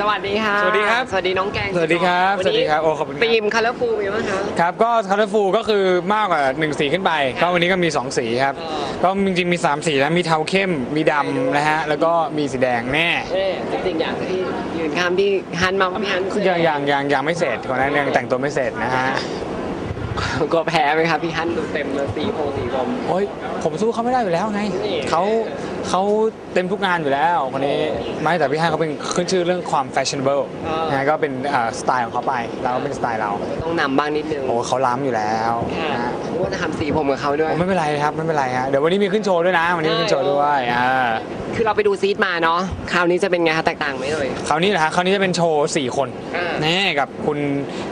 สวัสดีค่ะ สวัสดีครับ สวัสดีน้องแกงสวัสดีครับนนี้สวัสดีครับโอ้ขอบคุณครับฟิล์มคัลเลอร์ฟูมีไหมคะครับก็คัลเลอร์ฟูก็คือมากกว่า1สีขึ้นไป ก็วันนี้ก็มี 2 สีครับเออก็จริงๆมี 3 สีนะมีเทาเข้มมีดำนะฮะแล้วก็มีสีแดงแน่เอ๊ะจริงๆอยากให้ยืนข้ามพี่ฮันมาพี่ฮันยังยังยังยังไม่เสร็จคนนั้นยังแต่งตัวไม่เสร็จนะฮะกลัวแพ้ไหมคะพี่ฮันดูเต็มเลยสีโพสีลมโอ้ยผมสู้เขาไม่ได้อยู่แล้วไงนี่เขา เขาเต็มทุกงานอยู่แล้วคนนี้ไม่แต่พี่ฮันเขาเป็นขึ้นชื่อเรื่องความแฟชั่นเบิลนะฮะก็เป็นเอ่อสไตล์ของเขาไปเราก็เป็นสไตล์เราต้องนำบ้างนิดนึงโอ้เขาล้ำอยู่แล้วค่ะนะฮะว่าจะทำสีผมกับเขาด้วย โอ้ไม่เป็นไรครับไม่เป็นไรฮะเดี๋ยววันนี้มีขึ้นโชว์ด้วยนะวันนี้มีขึ้นโชว์ด้วยอ่าคือเราไปดูซีดมาเนาะ คราวนี้จะเป็นไงคะแตกต่างไหมเอ่ยคราวนี้นะฮะคราวนี้จะเป็นโชว์สี่คนอ่าแน่กับคุณ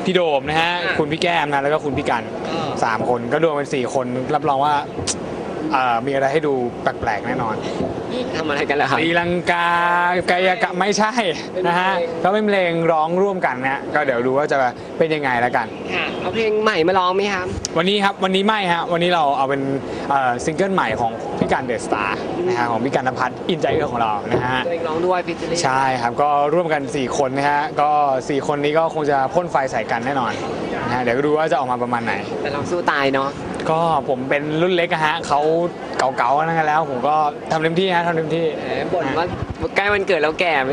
พี่โดมนะฮะอ่าคุณพี่แก้มนะแล้วก็คุณพี่กันอ่า สามคนก็รวมเป็นสี่คนรับรองว่าเอ่อมีอะไรให้ดูแปลกๆแน่นอน ทำอะไรกันล่ะครับ ตีลังกากายกรรมไม่ใช่นะฮะเป็นเพลงก็เป็นเพลงร้องร่วมกันนะฮะก็เดี๋ยวดูว่าจะเป็นยังไงแล้วกัน ค่ะ เอาเพลงใหม่มาร้องไหมครับวันนี้ครับวันนี้ไม่ฮะวันนี้เราเอาเป็นเอ่อซิงเกิลใหม่ของพี่การเดอะสตาร์นะฮะของพี่การนภัทรอินใจเอื้อของเรานะฮะตัวเองร้องด้วยฟิชเชอร์ใช่ครับก็ร่วมกัน 4 คนนะฮะก็ 4 คนนี้ก็คงจะพ่นไฟใส่กันแน่นอนนะฮะเดี๋ยวก็ดูว่าจะออกมาประมาณไหน แต่เราสู้ตายเนาะ ก็ผมเป็นรุ่นเล็กอะฮะเขาเก่าๆนั่นกันแล้ว ผมก็ทำเต็มที่ฮะทำเต็มที่แหมบ่นว่าใกล้วันเกิดแล้วแก่ไหม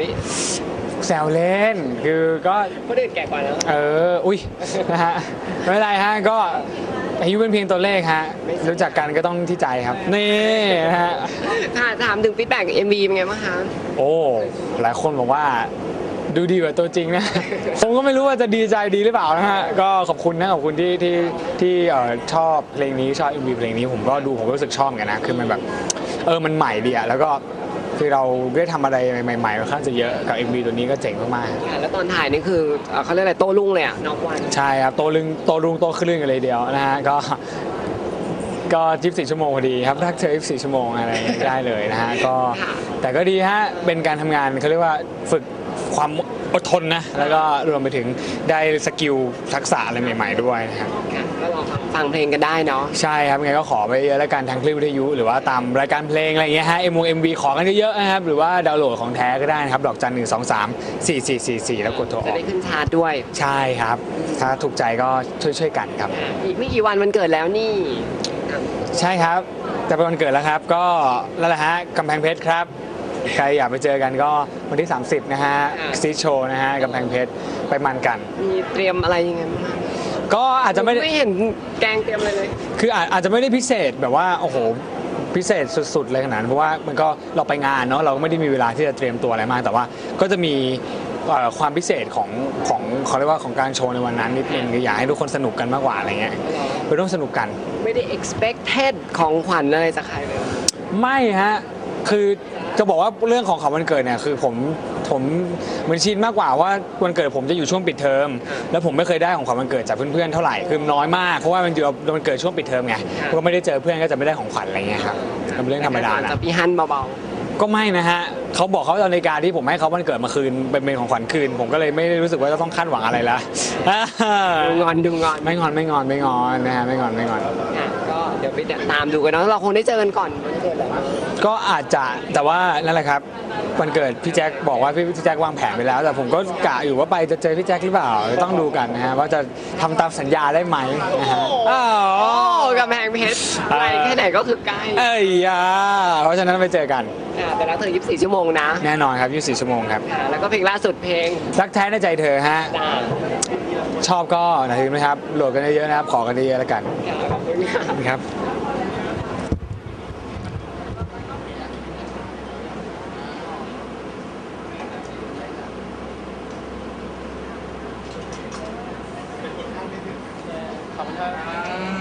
แซวเล่นคือก็คนอื่นแก่กว่าแล้ว เอออุ้ยนะฮะไม่เป็นไรฮะก็อายุเป็นเพียงตัวเลขฮะรู้จักกันก็ต้องที่ใจครับ นี่นะฮะ ค่ะถามถึงฟีดแบ็กเอ็มวีเป็นไงบ้างคะ โอ้ หลายคนบอกว่า ดูดีกว่าตัวจริงนะ ผมก็ไม่รู้ว่าจะดีใจดีหรือเปล่านะฮะ ก็ขอบคุณนะขอบคุณที่ที่ที่เอ่อชอบเพลงนี้ชอบ MV เพลงนี้ผมก็ดูผมก็รู้สึกชอบเหมือนกันนะ คือมันแบบเออมันใหม่ดีอะแล้วก็คือเราได้ทำอะไรใหม่ๆค่อนข้างจะเยอะกับ MV ตัวนี้ก็เจ๋งมากค่ะแล้วตอนถ่ายนี่คือเอ่อเขาเรียกอะไรโต้รุ่งเลยอะนอกวันๆใช่ครับ โตลึงโตรุงโตขึ้นเรื่องกันเลยเดียวนะฮะ ก็ ก็24ชั่วโมงพอดีครับถ้าเธอ24ชั่วโมงอะไรอย่างเงี้ยได้เลยนะฮะ ก็ค่ะแต่ก็ดีฮะ เป็นการทำงานเขาเรียกว่าฝึก ความอดทนนะ แล้วก็รวมไปถึงได้สกิลทักษะอะไรใหม่ ๆ ด้วยนะครับค่ะก็ลองฟังฟังเพลงกันได้เนาะ ใช่ครับยังไงก็ขอไปเยอะแล้วกันทางคลิปวิทยุ หรือว่าตามรายการเพลงอะไรอย่างเงี้ยฮะ M M V ขอกันเยอะๆนะครับหรือว่าดาวน์โหลดของแท้ก็ได้นะครับดอกจันหนึ่งสองสามสี่สี่สี่สี่แล้วกดโทรอจะอกได้ขึ้นชาร์ตด้วย ใช่ครับ ถ้าถูกใจก็ช่วยๆกันครับ อีกไม่กี่วันมันเกิดแล้วนี่ ใช่ครับ แต่เป็นวันเกิดแล้วครับ ก็นั่นแหละฮะกำแพงเพชรครับ ใครอยากไปเจอกันก็วันที่ 30 นะฮะซีโชว์นะฮะกำแพงเพชรไปมันกัน มีเตรียมอะไรยังไงบ้างคะก็อาจจะไม่ได้ไม่เห็นแกงเตรียมอะไรเลย คืออาจอาจจะไม่ได้พิเศษแบบว่าโอ้โหพิเศษสุดๆเลยขนาดนั้นเพราะว่ามันก็เราไปงานเนาะเราก็ไม่ได้มีเวลาที่จะเตรียมตัวอะไรมาก แต่ว่าก็จะมีเอ่อความพิเศษของของเขาเรียกว่าของการโชว์ในวันนั้นนิดนึงคืออยากให้ทุกคนสนุกกันมากกว่าอะไรเงี้ยไปร่วมสนุกกัน ไม่ได้ expected ของขวัญอะไรจากใครเลย ไม่ฮะ คือ จะบอกว่าเรื่องของของวันเกิดเนี่ยคือผมผมเหมือนชินมากกว่าว่าวันเกิดผมจะอยู่ช่วงปิดเทอมแล้วผมไม่เคยได้ของขวัญวันเกิดจากเพื่อนๆเท่าไหร่คือน้อยมากเพราะว่ามันอยู่วันเกิดช่วงปิดเทอมไงก็ไม่ได้เจอเพื่อนก็จะไม่ได้ของขวัญอะไรเงี้ยครับเป็นเรื่องธรรมดานะจากพี่ฮันเบา ก็ไม่นะฮะเขาบอกเขาเอานาฬิกาที่ผมให้เขาวันเกิดมาคืนเป็นเป็นของขวัญคืน ผมก็เลยไม่ได้รู้สึกว่าจะต้องคาดหวังอะไรละๆดูงอนดูงอนไม่งอนไม่งอนไม่งอนนะฮะไม่งอนไม่งอนค่ะก็เดี๋ยวไปตามดูกันเนาะเราคงได้เจอกันก่อนวันเกิดแหละก็อาจจะแต่ว่านั่นแหละครับ วันเกิดพี่แจ็คบอกว่าพี่พี่แจ็ควางแผนไปแล้ว แต่ผมก็กะอยู่ว่าไปจะเจอพี่แจ็คหรือเปล่าต้องดูกันนะฮะว่าจะทำตามสัญญาได้ไหมนะฮะอ้าวโอ้กำแพงเพชรไกลแค่ไหนก็คือใกล้เอ้ยอะเพราะฉะนั้นไปเจอกันค่ะแต่รักเธอ 24 ชั่วโมงนะแน่นอนครับ 24 ชั่วโมงครับค่ะแล้วก็เพลงล่าสุดเพลงรักแท้ในใจเธอฮะจ้าชอบก็อย่าลืมนะครับโหลดกันเยอะๆนะครับขอกันเยอะๆแล้วกันค่ะขอบคุณค่ะ ครับ ขอบคุณครับ